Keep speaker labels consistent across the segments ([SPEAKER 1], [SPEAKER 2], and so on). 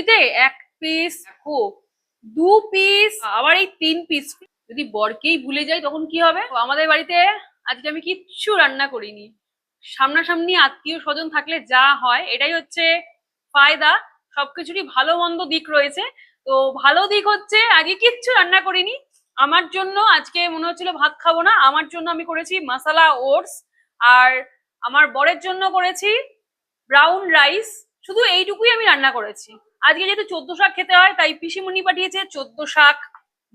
[SPEAKER 1] ফ্রিতে এক পিস দেখো দু পিস আবার এই তিন পিস যদি বরকেই ভুলে যাই, তখন কি হবে? আমাদের বাড়িতে আজকে আমি কিচ্ছু রান্না করিনি। সামনাসামনি আত্মীয় স্বজন থাকলে যা হয়, এটাই হচ্ছে ফায়দা। সবকিছুরই ভালো মন্দ দিক রয়েছে। তো ভালো দিক হচ্ছে আজকে কিচ্ছু রান্না করিনি। আমার জন্য আজকে মনে হচ্ছিল ভাত খাব না, আমার জন্য আমি করেছি মশালা ওটস আর আমার বরের জন্য করেছি ব্রাউন রাইস শুধু এইটুকুই আমি রান্না করেছি। আজকে যেহেতু চোদ্দ শাক খেতে হয়, তাই পিসিমুনি পাঠিয়েছে চোদ্দ শাক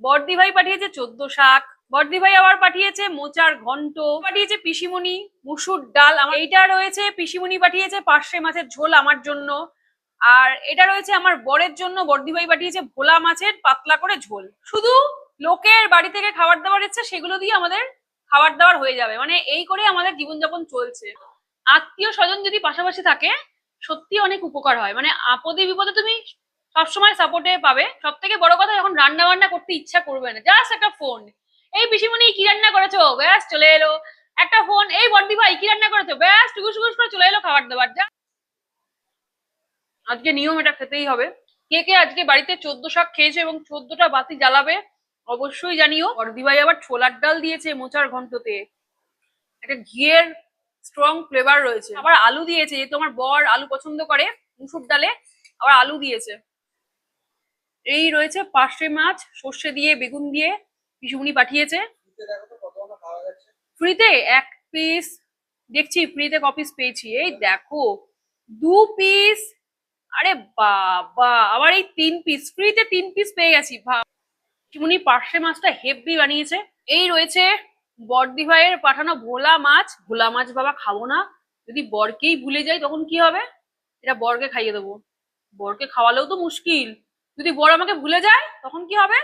[SPEAKER 1] বর্দি ভাই পাঠিয়েছে চোদ্দ শাক বর্দি ভাই আবার পাঠিয়েছে মোচার ঘন্ট, পাঠিয়েছে পিসিমুনি মুসুর ডাল, আমার এইটা রয়েছে, পিসিমুনি পাঠিয়েছে পার্শে মাছের ঝোল আমার জন্য, আর এটা রয়েছে আমার বরের জন্য বর্দি ভাই পাঠিয়েছে ভোলা মাছের পাতলা করে ঝোল, শুধু লোকের বাড়ি থেকে খাবার দাবার ইচ্ছে সেগুলো দিয়ে আমাদের খাবার দাবার হয়ে যাবে মানে এই করে আমাদের জীবনযাপন চলছে, আত্মীয় স্বজন যদি পাশাপাশি থাকে সত্যি অনেক উপকার হয়। মানে আপদে বিপদে তুমি সবসময় সাপোর্টে পাবে। সব থেকে বড় কথা যখন রান্না বান্না করতে ইচ্ছা করবে না জাস্ট একটা ফোন এই পিসিমণি কি রান্না করেছ? ব্যাস চলে এলো। একটা ফোন এই বর্দি ভাই কি রান্না করেছ? ব্যাস টুকুস টুকুস করে চলে এলো খাবার দাবার। যা আজকে নিয়ম এটা খেতেই হবে। কে কে আজকে বাড়িতে চোদ্দ শাক খেয়েছে এবং চোদ্দটা বাতি জ্বালাবে, অবশ্যই জানিও। বর্দি ভাই আবার ছোলার ডাল দিয়েছে মোচার ঘন্টতে একটা ঘিয়ের স্ট্রং ফ্লেভার রয়েছে। আবার আলু দিয়েছে, যেহেতু আমার বর আলু পছন্দ করে, মুসুর ডালে আবার আলু দিয়েছে। এই রয়েছে পার্শে মাছ, সর্ষে দিয়ে, বেগুন দিয়ে পিসুমনি পাঠিয়েছে। ফ্রিতে এক পিস দেখছি ফ্রিতে ক পিস পেয়েছি। এই দেখো, দু পিস আরে বাবা, আবার এই তিন পিস ফ্রিতে তিন পিস পেয়ে গেছি। ভাব পিসুমনি পার্শে মাছটা হেভি বানিয়েছে। এই রয়েছে বর্দি ভাইয়ের পাঠানো ভোলা মাছ ভোলা মাছ বাবা খাব না। যদি বরকেই ভুলে যাই, তখন কি হবে? এটা বরকে খাইয়ে দেবো। বরকে খাওয়ালেও তো মুশকিল। যদি বর আমাকে ভুলে যায়, তখন কি হবে?